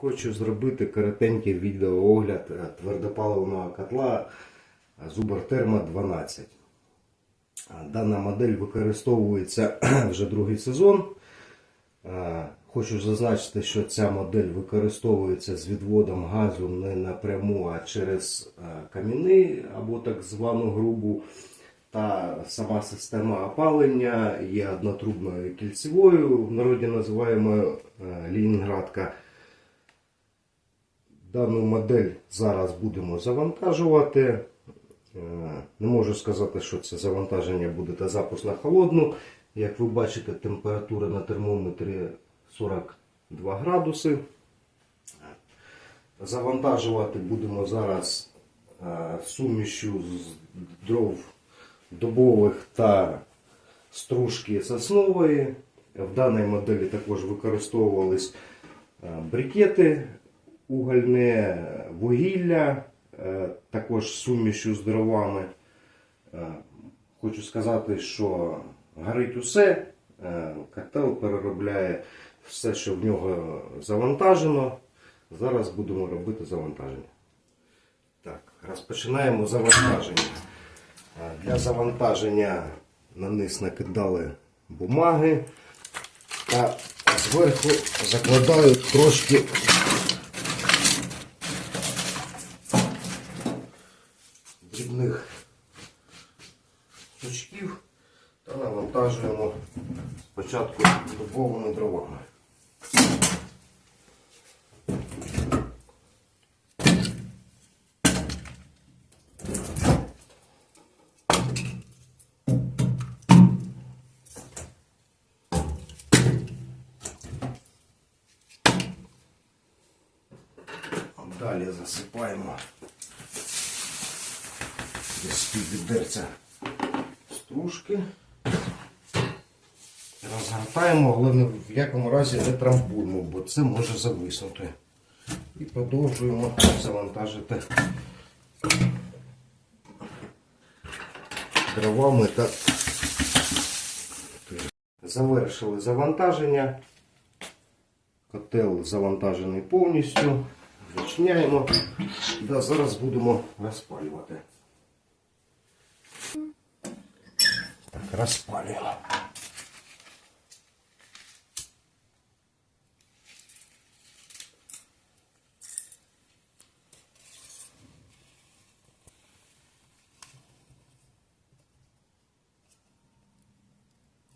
Хочу зробити коротенький відеоогляд е, твердопаливного котла Zubar Thermo 12. Дана модель використовується вже другий сезон. Хочу зазначити, що ця модель використовується з відводом газу не напряму, а через е, каміни або так звану грубу. Та сама система опалення є однотрубною кільцевою, в народі називаємо е, Лінінградка. Дану модель зараз будемо завантажувати. Е, Не можу сказати, що це завантаження буде та запуск на холодну. Як ви бачите, температура на термометрі 42 градуси. Завантажувати будемо зараз е, сумішю з дров дубових та стружки соснової. В даній моделі також використовувались е, брикети угольне вугілля, е, також сумішю з дровами. Е, Хочу сказати, що горить усе, е, котел переробляє все, що в нього завантажено. Зараз будемо робити завантаження. Так, розпочинаємо завантаження. Для завантаження на низ накидали бумаги та зверху закладаю трошки дрібних сучків та навантажуємо спочатку дубовими дровами. Далі засипаємо десь пів стружки. Розгортаємо, але ні в якому разі не трамбуємо, бо це може зависнути. І продовжуємо завантажити дровами та завершили завантаження. Котел завантажений повністю. Зачиняємо. Да, зараз будемо розпалювати. Так,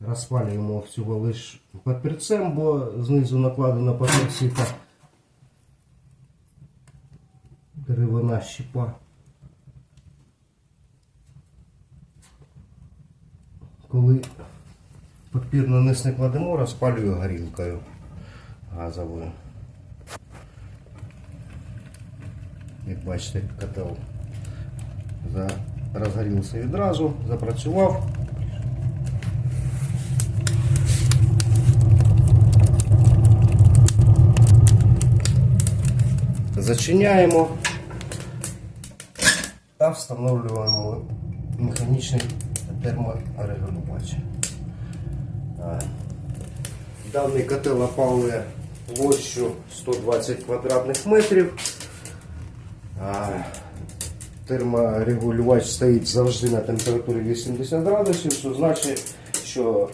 розпалюємо. Всього лиш папірцем, бо знизу накладена папірцita деревина щепа. Коли папір на низ не кладемо, розпалюю горілкою газовою. Як бачите, котел розгорівся відразу, запрацював. Зачиняємо та встановлюємо механічний терморегулювач. Даний котел опалює площу 120 квадратних метрів. Терморегулювач стоїть завжди на температурі 80 градусів, що значить, що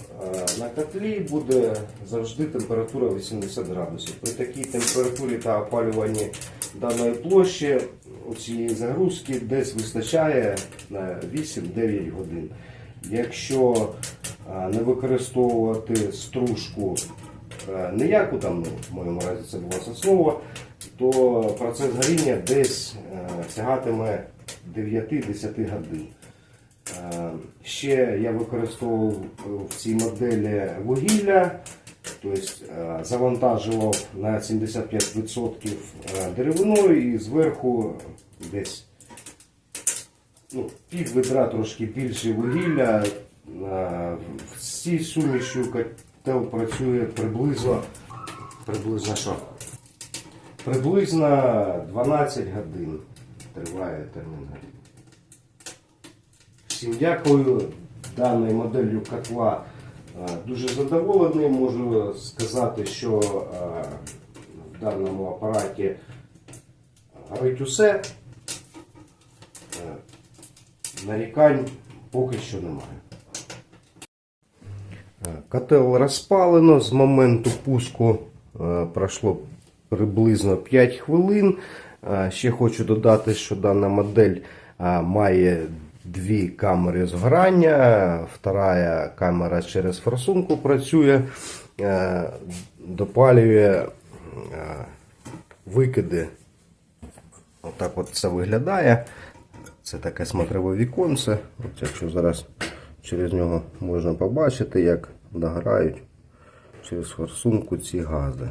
на котлі буде завжди температура 80 градусів. При такій температурі та опалюванні даної площі у цієї загрузки десь вистачає на 8-9 годин. Якщо е, не використовувати стружку е, ніяку, там, ну, в моєму разі це була соснова, то процес горіння десь е, сягатиме 9-10 годин. Ще я використовував в цій моделі вугілля, тобто завантажував на 75% е, деревиною і зверху десь ну, пів ведра трошки більше вугілля. В цій суміші котел працює приблизно, приблизно що? Приблизно 12 годин триває термін. Всім дякую. Даною моделлю котла дуже задоволений. Можу сказати, що в даному апараті горить усе. Нарікань поки що немає. Е, Котел розпалено. З моменту пуску е, пройшло приблизно 5 хвилин. Е, Ще хочу додати, що дана модель має дві камери згорання. Вторая камера через форсунку працює, допалює викиди. Отак от це виглядає. Це таке смотрове віконце. От якщо зараз через нього можна побачити, як награють через форсунку ці гази.